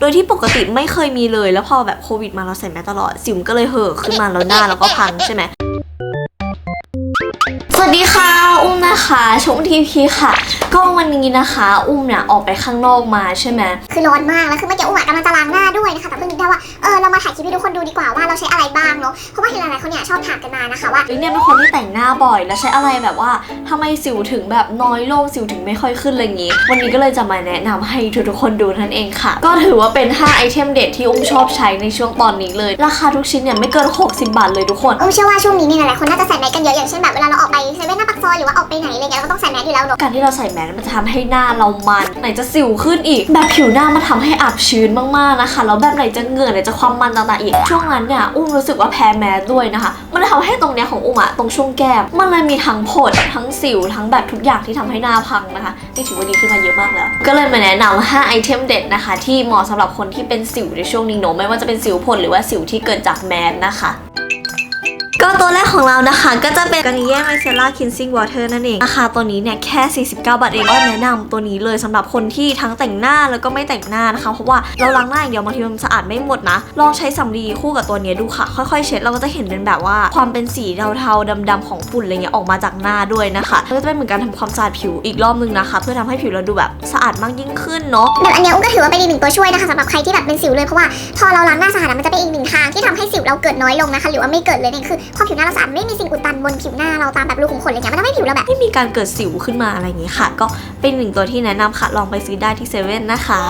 โดยที่ปกติไม่เคยมีเลย แล้วพอแบบโควิดมาเราใส่แมสตลอด สิวมันก็เลยเห่อขึ้นมาแล้วหน้าเราก็พังใช่ไหมสวัสดีค่ะ อุ้มนะคะชมทีพีค่ะ ก็วันนี้นะคะ อุ้มเนี่ยออกไปข้างนอกมาใช่ไหมคือร้อนมากแล้วคือเมื่อกี้อุ้มกำลังจะล้างหน้าด้วยนะคะแต่เพิ่งนึกได้ว่าเออ เรามาถ่ายคลิปให้ทุกคนดูดีกว่าว่าเราใช้อะไรบ้างเนาะเพราะว่าเห็นหลายๆคนเนี่ยชอบถามกันมานะคะว่าเฮ้ยเนี่ยเป็นคนที่แต่งหน้าบ่อย แล้วใช้อะไรแบบว่าทำไมสิวถึงแบบน้อยลงสิวถึงไม่ค่อยขึ้นอะไรอย่างงี้ วันนี้ก็เลยจะมาแนะนำให้ทุกๆคนดูนั่นเองค่ะ ก็ถือว่าเป็น 5 ไอเทมเด็ดที่อุ้มชอบใช้ในช่วงตอนนี้เลย ราคาทุกชิ้นเนี่ยไม่เกิน 60 บาทเลยทุกคนอุ้มเชื่อว่าช่วงนี้เนี่ยหลายๆคนน่าจะใส่แมสกันเยอะอย่างเช่นแบบเวลาเราออกไปเซเว่นหน้าปากซอยหรือว่าออกไปไหนอะไรเงี้ยเราก็ต้องใส่แมสอยู่แล้วเนาะการที่เราใส่แมสมันจะทำให้หน้าเรามันไหนจะสิวขึ้นอีก แบบผิวหน้ามันทำให้อับชื้นมากๆนะคะแล้วแบบไหนจะเหงื่อไหนจะความมันต่างๆอีก ช่วงนั้นเนี่ยอุ้มรู้สึกว่าแพ้แมสด้วยนะคะ มันเลยทำให้ตรงเนี้ยของอุ้มอะตรงช่วงแก้ม มันเลยมีทั้งผดทั้งสิวทั้งแบบทุกอย่างที่ทำให้หน้าพังนะคะ นี่ถือว่าดีขึ้นมาเยอะมากแล้ว ก็เลยมาแนะนำ5ไอเทมเด็ดนะคะ ที่เหมาะสำหรับคนที่เป็นสิวในช่วงนี้เนอะไม่ว่าจะเป็นสิวผดหรือว่าสิวที่เกิดจากแมสนะคะ ก็ตัวแรกของเรานะคะ ก็จะเป็นกานิเย่ไมเซล่าคินซิ่งวอเตอร์นั่นเองราคาตัวนี้เนี่ยแค่ 49 บาทเองก็แนะนำตัวนี้เลยสำหรับคนที่ทั้งแต่งหน้าแล้วก็ไม่แต่งหน้านะคะ เพราะว่าเราล้างหน้าอย่างเดียวบางทีมันสะอาดไม่หมดนะ ลองใช้สำลีคู่กับตัวเนี้ยดูค่ะ ค่อยๆ เช็ดเราก็จะเห็นเป็นแบบว่าความเป็นสีเทาๆดำๆของฝุ่นอะไรเงี้ยออกมาจากหน้าด้วยนะคะแล้วก็จะเป็นเหมือนการทำความสะอาดผิวอีกรอบนึงนะคะ เพื่อทำให้ผิวเราดูแบบสะอาดมากยิ่งขึ้นเนาะแบบอันเนี้ยอุ้มก็ถือว่าเป็นอีกหนึ่งตัวช่วยนะคะสำหรับใครที่แบบเป็นสิวเลยเพราะว่าพอเราล้างหน้าสะอาดอะมันจะเป็นอีกหนึ่งทางที่ทำให้สิวเราเกิดน้อยลงนะคะ หรือว่าไม่เกิดเลยเนี่ยคือพอผิวหน้าเราสะอาดไม่มีสิ่งอุดตันบนผิวหน้าเราตามแบบรูขุมขนอะไรเงี้ยมันทำให้ผิวเราแบบไม่มีการเกิดสิวขึ้นมาอะไรอย่างงี้ค่ะ ก็เป็นหนึ่งตัวที่แนะนำค่ะลองไปซื้อได้ที่เซเว่นนะคะ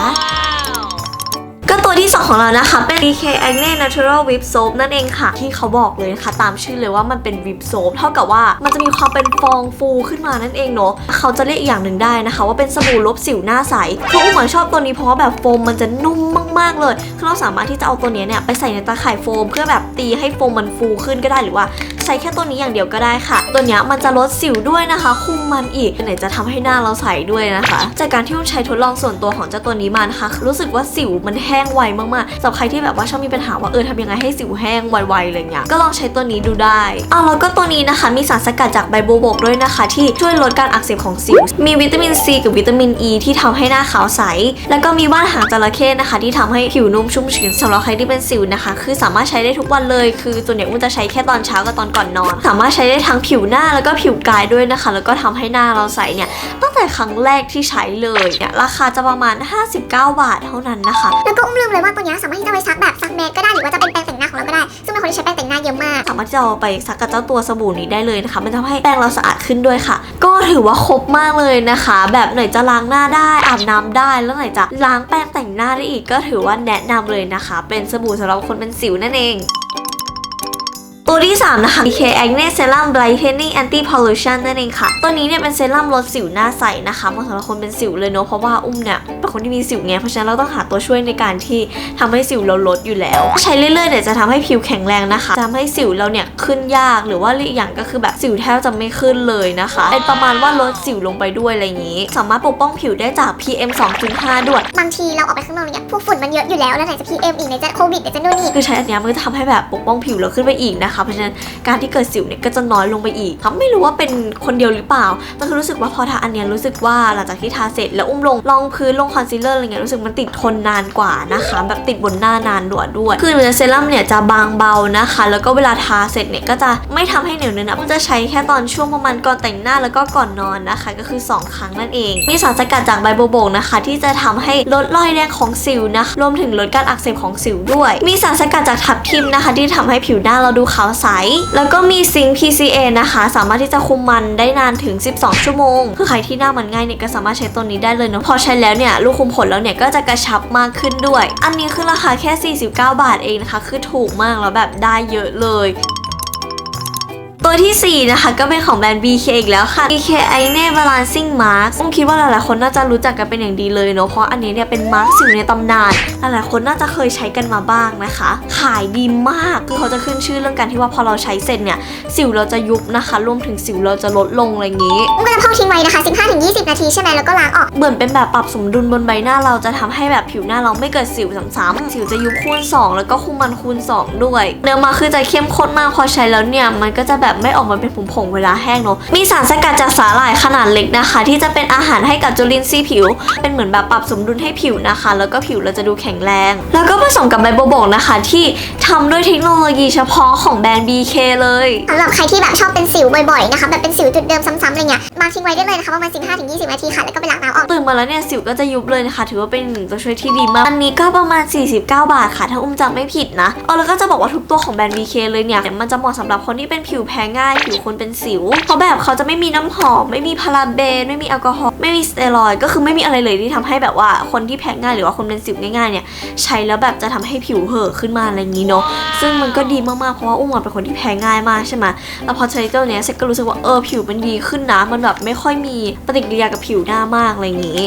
ตัวที่ 2 ของเรานะคะ เป็น DK Acne Natural Whip Soap นั่นเองค่ะ ที่เขาบอกเลยนะคะ ตามชื่อเลยว่ามันเป็น Whip Soap เท่ากับว่ามันจะมีความเป็นฟองฟูขึ้นมานั่นเองเนาะเขาจะเรียกอีกอย่างหนึ่งได้นะคะ ว่าเป็นสบู่ลบสิวหน้าใสคืออุ้มอะชอบตัวนี้เพราะว่าแบบโฟมมันจะนุ่มมากๆเลยคือเราสามารถที่จะเอาตัวนี้เนี่ยไปใส่ในตาข่ายโฟม เพื่อแบบตีให้โฟมมันฟูขึ้นก็ได้หรือว่า ใช้แค่ตัวนี้อย่างเดียวก็ได้ค่ะ ตัวนี้มันจะลดสิวด้วยนะคะ คุมมันอีกไหนจะทำให้หน้าเราใสด้วยนะคะ จากการที่อุ้มใช้ทดลองส่วนตัวของเจ้าตัวนี้มานะคะ รู้สึกว่าสิวมันแห้งไวมากๆสำหรับใครที่แบบว่าชอบมีปัญหาว่าเออทำยังไงให้สิวแห้งไวๆอะไรเงี้ยก็ลองใช้ตัวนี้ดูได้อ่าแล้วก็ตัวนี้นะคะมีสารสกัดจากใบโบวบกด้วยนะคะ ที่ช่วยลดการอักเสบของสิว มีวิตามินซีกับวิตามินอ e ีที่ทำให้หน้าขาวใส แล้วก็มีว่านหางจระเข้นะคะ ที่ทำให้ผิวนุ่มชุ่มชื้นสำหรับใครที่เป็นสิวนะคะ คือสามารถใช้ได้ทุกวันเลย คือส่วนใหญ่อุ้มจะใช้แค่ตอนเช้ากับตอนก่อนนอน สามารถใช้ได้ทั้งผิวหน้าแล้วก็ผิวกายด้วยนะคะ แล้วก็ทำให้หน้าเราใสเนี่ยตั้งแต่ครั้งแรกที่ใช้เลยเนี่ยราคาจะประมาณ 59 บาทเท่านั้นนะคะ แล้วก็อุ้มลืมเลยว่าตัวเนี้ยสามารถที่จะไปซักแบบซักแมสก็ได้หรือว่าจะเป็นแปรงแต่งหน้าของเราก็ได้ ซึ่งเป็นคนที่ใช้แปรงแต่งหน้าเยอะมากสามารถที่จะเอาไปซักกับเจ้าตัวสบู่นี้ได้เลยนะคะมันทำให้แป้งเราสะอาดขึ้นด้วยค่ะ ก็ถือว่าครบมากเลยนะคะ แบบไหนจะล้างหน้าได้อาบน้ำได้แล้วไหนจะล้างแป้งแต่งหน้าได้อีกก็ถือว่าแนะนำเลยนะคะ เป็นสบู่สำหรับคนเป็นสิวนั่นเอง ตัวที่ 3 นะคะ DK Acne Serum Brightening Anti Pollution นั่นเองค่ะ ตัวนี้เนี่ยเป็นเซรั่มลดสิวหน้าใสนะคะเหมาะสำหรับคนเป็นสิวเลยเนอะเพราะว่าอุ้มเนี่ยเป็นคนที่มีสิวไงเพราะฉะนั้นเราต้องหาตัวช่วยในการที่ทำให้สิวเราลดอยู่แล้ว ใช้เรื่อยๆเนี่ยจะทำให้ผิวแข็งแรงนะคะทำให้สิวเราเนี่ยขึ้นยากหรือว่าอีกอย่างก็คือแบบสิวแทบจะไม่ขึ้นเลยนะคะเป็นประมาณว่าลดสิวลงไปด้วยอะไรอย่างนี้ สามารถปกป้องผิวได้จาก PM 2.5 ด้วยบางทีเราออกไปข้างนอกเนี่ยพวกฝุ่นมันเยอะอยู่แล้วแล้วไหนจะ PM อีกไหนจะโควิดไหนจะนู่นนี่คือใช้อันเนี้ยมันก็จะทำให้แบบปกป้องผิวเราขึ้นไปอีกนะคะเพราะฉะนั้นการที่เกิดสิวเนี่ยก็จะน้อยลงไปอีกค่ะไม่รู้ว่าเป็นคนเดียวหรือเปล่าแต่คือรู้สึกว่าพอทาอันเนี้ยรู้สึกว่าหลังจากที่ทาเสร็จแล้วอุ้มลงรองพื้นลงคอนซีลเลอร์อะไรเงี้ยรู้สึกมันติดทนนานกว่านะคะ แบบติดบนหน้านานด้วยด้วย คือเนื้อเซรั่มเนี่ยจะบางเบานะคะ แล้วก็เวลาทาเสร็จเนี่ยก็จะไม่ทำให้เหนียวเนื้อนะมันจะใช้แค่ตอนช่วงประมาณก่อนแต่งหน้าแล้วก็ก่อนนอนนะคะ ก็คือสองครั้งนั่นเอง มีสารสกัดจากใบโบวบกนะคะ ที่จะทำให้ลดรอยแดงของสิวนะคะรวมถึงลดการอักเสบของสิวด้วย มีสารสกัดจากทับทิมนะคะ ที่ทำให้ผิวหน้าเราดูขาวใส แล้วก็มีซิงค์ PCA นะคะ สามารถที่จะคุมมันได้นานถึง 12 ชั่วโมง คือใครที่หน้ามันง่ายเนี่ยก็สามารถใช้ตัวนี้ได้เลยเนาะพอใช้แล้วเนี่ยลูกคุมขนแล้วเนี่ยก็จะกระชับมากขึ้นด้วย อันนี้คือราคาแค่ 49 บาทเองนะคะ คือถูกมากแล้วแบบได้เยอะเลย ตัวที่ 4 นะคะก็เป็นของแบรนด์ BK อีกแล้วค่ะ BK Acne Balancing Mask ผมคิดว่าหลายๆคนน่าจะรู้จักกันเป็นอย่างดีเลยเนาะเพราะอันนี้เนี่ยเป็นมาร์กสิวในตำนาน หลายๆคนน่าจะเคยใช้กันมาบ้างนะคะ ขายดีมากคือเขาจะขึ้นชื่อเรื่องการที่ว่าพอเราใช้เสร็จเนี่ยสิวเราจะยุบนะคะรวมถึงสิวเราจะลดลงอะไรอย่างนี้อุ้มก็จะพอกทิ้งไว้นะคะ 15-20 นาทีใช่ไหมแล้วก็ล้างออกเหมือนเป็นแบบปรับสมดุลบนใบหน้าเราจะทำให้แบบผิวหน้าเราไม่เกิดสิวซ้ำๆสิวจะยุบคูณ 2 แล้วก็คุมมันคูณ 2 ด้วย เนื้อมาคือจะเข้มข้นมากพอใช้แล้วเนี่ยมันก็จะแบบแบบไม่ออกมาเป็นผงๆเวลาแห้งเนาะมีสารสกัดจากสาหร่ายขนาดเล็กนะคะ ที่จะเป็นอาหารให้กับจุลินทรีย์ผิว เป็นเหมือนแบบปรับสมดุลให้ผิวนะคะ แล้วก็ผิวเราจะดูแข็งแรง แล้วก็ผสมกับใบโบวบกนะคะ ที่ทำด้วยเทคโนโลยีเฉพาะของแบรนด์ BK เลยสำหรับใครที่แบบชอบเป็นสิวบ่อยๆนะคะแบบเป็นสิวจุดเดิมซ้ำๆอะไรเงี้ยมาทิ้งไว้ได้เลยนะคะประมาณ15-20 นาทีค่ะแล้วก็ไปล้างน้ำออกตื่นมาแล้วเนี่ยสิวก็จะยุบเลยนะคะ ถือว่าเป็นหนึ่งตัวช่วยที่ดีมากอันนี้ก็ประมาณ 49 บาทค่ะ ถ้าอุ้มจำไม่ผิดนะเออแล้วก็จะบอกว่าทุกตัวของแบรนด์ BK เลยเนี่ยมันจะเหมาะสำหรับคนที่เป็นผิวแพ้ง่ายผิวคนเป็นสิว เพราะแบบเขาจะไม่มีน้ำหอม ไม่มีพาราเบน ไม่มีแอลกอฮอล์ไม่มีสเตียรอยก็คือไม่มีอะไรเลยที่ทำให้แบบว่าคนที่แพ้ง่ายหรือว่าคนเป็นสิวง่ายๆเนี่ยใช้แล้วแบบจะทำให้ผิวเห่อขึ้นมาอะไรอย่างนี้เนาะซึ่งมันก็ดีมากๆเพราะว่าอุ้มอะเป็นคนที่แพ้ง่ายมากใช่ไหมแล้วพอใช้เจ้าเนี้ยเซ็กก็รู้สึกว่าเออผิวมันดีขึ้นนะมันแบบไม่ค่อยมีปฏิกิริยากับผิวหน้ามากอะไรอย่างนี้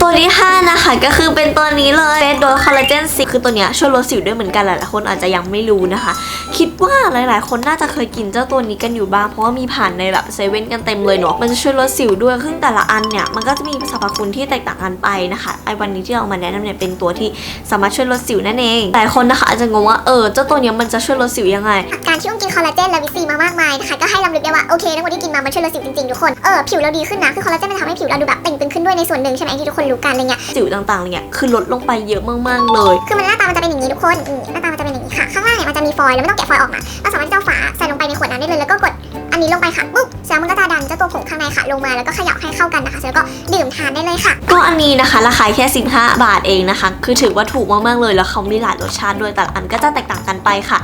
ตัวที่ 5 นะคะก็คือเป็นตัวนี้เลยเป็นโดยคอลลาเจนซีคือตัวเนี้ยช่วยลดสิวด้วยเหมือนกันหลายๆคนอาจจะยังไม่รู้นะคะ คิดว่าหลายๆ คนน่าจะเคยกินเจ้าตัวนี้กันอยู่บ้าง เพราะว่ามีผ่านในแบบเซเว่นกันเต็มเลยเนาะมันจะช่วยลดสิวด้วยซึ่งแต่ละอันเนี่ยมันก็จะมีสรรพคุณที่แตกต่างกันไปนะคะไอ้วันนี้ที่เรามาแนะนำเนี่ยเป็นตัวที่สามารถช่วยลดสิวนั่นเองหลายคนนะคะอาจจะงงว่าเออเจ้าตัวเนี้ยมันจะช่วยลดสิวยังไง การที่อุ้มกินคอลลาเจนและวิตซีมามากมายนะคะก็ให้ลำลึกได้ว่าโอเคทั้งหมดที่กินมามันช่วยลดสิวจริงๆทุกคนเออผิวเราดีขึ้นนะคือคอลลาเจนมันทำให้ผิวเราดูแบบเต่งตึงขึ้นด้วยในส่วนหนึ่งใช่ไหมที่ทุกคนรู้กันอะไรเงี้ยสิวต่างๆอะไรเงี้ยคือลดลงไปเยอะมากๆเลย คือมันหน้าตามันจะเป็นอย่างนี้ทุกคนอืมหน้าตามัน จะเป็นอย่างนี้ค่ะ ข้างล่างเนี่ยมันจะมีฟอยล์แล้วไม่ต้องแกะฟอยล์ออกมาเราสามารถที่จะเอาฝาใส่ลงไปในขวดน้ำได้เลยแล้วก็กดอันนี้ลงไปค่ะปุ๊บเสร็จแล้วมันก็จะดันเจ้าตัวผงข้างในค่ะลงมาแล้วก็ขยับให้เข้ากันนะคะเสร็จแล้วก็ดื่มทานได้เลยค่ะก็อันนี้นะคะราคาแค่ 15 บาทเองนะคะ คือถือว่าถูกมากๆเลยแล้วเขามีหลายรสชาติด้วยแต่อันก็จะแตกต่างกันไปค่ะ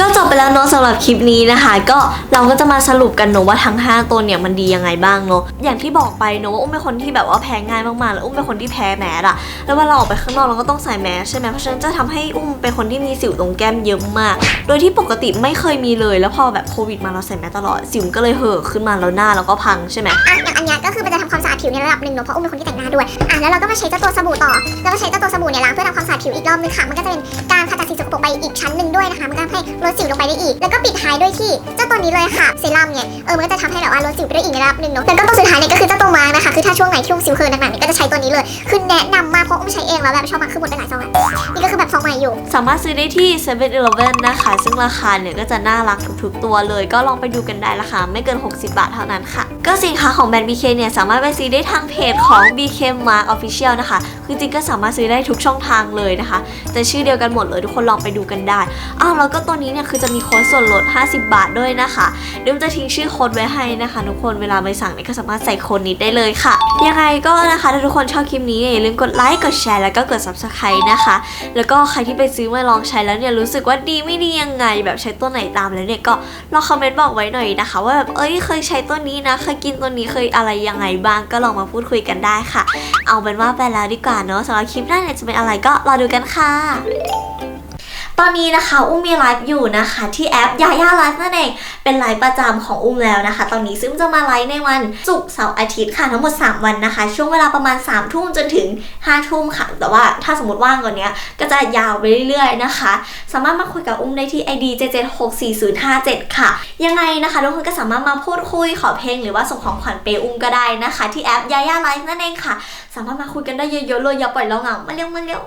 ก็จบไปแล้วเนอะสำหรับคลิปนี้นะคะ ก็เราก็จะมาสรุปกันเนอะว่าทั้ง 5ตัวเนี่ยมันดียังไงบ้างเนอะอย่างที่บอกไปเนอะว่าอุ้มเป็นคนที่แบบว่าแพ้ง่ายมากๆแล้วอุ้มเป็นคนที่แพ้แมสอะแล้วเวลาออกไปข้างนอกเราก็ต้องใส่แมสใช่ไหมเพราะฉะนั้นจะทำให้อุ้มเป็นคนที่มีสิวตรงแก้มเยอะมาก โดยที่ปกติไม่เคยมีเลย แล้วพอแบบโควิดมาเราใส่แมสตลอดสิวก็เลยเห่อขึ้นมาแล้วหน้าเราก็พังใช่ไหมอะอย่างอันเนี้ยก็คือมันจะทำความสะอาดผิวในระดับหนึ่งเนอะเพราะอุ้มเป็นคนที่แต่งหน้าด้วยอะแล้วเราก็มาใช้เจ้าตัวสบู่ต่อแล้วก็ใช้เจ้าตัวสบู่เนี่ยล้างเพื่อทำความสะอาดผิวอีกรอบนึงค่ะมันก็จะเป็นการขจัดสิ่งสกปรกไปอีกชั้นหนึ่งด้วยนะคะมันก็ให้ลดสิวลงไปได้อีก แล้วก็ปิดท้ายด้วยที่เจ้าตัวนี้เลยค่ะเซรั่มเนี่ยเออมันก็จะทำให้แบบว่าลดสิวไปได้อีกในระดับหนึ่งเนาะแล้วก็ตัวสุดท้ายเนี่ยก็คือเจ้าตัวมาร์กนะคะคือถ้าช่วงไหนช่วงสิวเคืนหนักๆเนี่ยก็จะใช้ตัวนี้เลย คือแนะนำมากเพราะอุ้มใช้เองแล้วแบบชอบมากคือหมดไปหลายซองแล้วนี่ก็คือแบบซองใหม่อยู่ สามารถซื้อได้ที่7 e เ e ่ e อนะคะ ซึ่งราคาเนี่ยก็จะน่ารักทุกๆตัวเลย ก็ลองไปดูกันได้ราคาไม่เกิน 60 บาทเท่านั้นค่ะ ก็สินค้าของแบรนด์ BK เนี่ยสามารถไปซื้อได้ทางเพจของ BK Mark Official นะคะ คือจริงก็สามารถซื้อได้ทุกช่องทางเลยนะคะแต่ชื่อเดียวกันหมดเลยทุกคนลองไปดูกันได้ อ้าวแล้วก็ตัวนี้เนี่ยคือจะมีโค้ดส่วนลด 50 บาทด้วยนะคะเดี๋ยวจะทิ้งชื่อโค้ดไว้ให้นะคะทุกคนเวลาไปสั่งเนี่ยก็สามารถใส่โค้ดนี้ได้เลยค่ะ ยังไงก็นะคะถ้าทุกคนชอบคลิปนี้เนี่ยอย่าลืมกดไลค์กดแชร์แล้วก็กด subscribe นะคะ แล้วก็ใครที่ไปซื้อมาลองใช้แล้วเนี่ยรู้สึกว่าดีไม่ดียังไงแบบใช้ตัวไหนตามแล้วเนี่ยก็ลองคอมเมนต์บอกไว้หน่อยนะคะ ว่าแบบเอ้ยเคยใช้ตัวนี้นะเคยกินตัวนี้เคยอะไรยังไงบ้างก็ลองมาพูดคุยกันได้ค่ะ เอาเป็นว่าไปแล้วดีกว่าเนอะสำหรับคลิปหน้าเนี่ยจะเป็นอะไรก็รอดูกันค่ะ ตอนนี้นะคะ อุ้มมีไลฟ์อยู่นะคะ ที่แอปยาย่าไลฟ์นั่นเอง เป็นไลฟ์ประจำของอุ้มแล้วนะคะ ตอนนี้ซึ่งจะมาไลฟ์ในวันศุกร์เสาร์อาทิตย์ค่ะทั้งหมด 3 วันนะคะ ช่วงเวลาประมาณ3ามทุ่มจนถึง5้าทุ่มค่ะ แต่ว่าถ้าสมมติว่างกว่านี้ก็จะยาวไปเรื่อยๆนะคะ สามารถมาคุยกับอุ้มได้ที่ ID 7764057 ค่ะ ยังไงนะคะทุกคนก็สามารถมาพูดคุยขอเพลงหรือว่าส่งของขวัญเปอุ้มก็ได้นะคะ ที่แอปยาย่าไลฟ์นั่นเองค่ะ สามารถมาคุยกันได้เยอะๆเลยอย่าปล่อยเราเหงามาเร็วมาเร็ว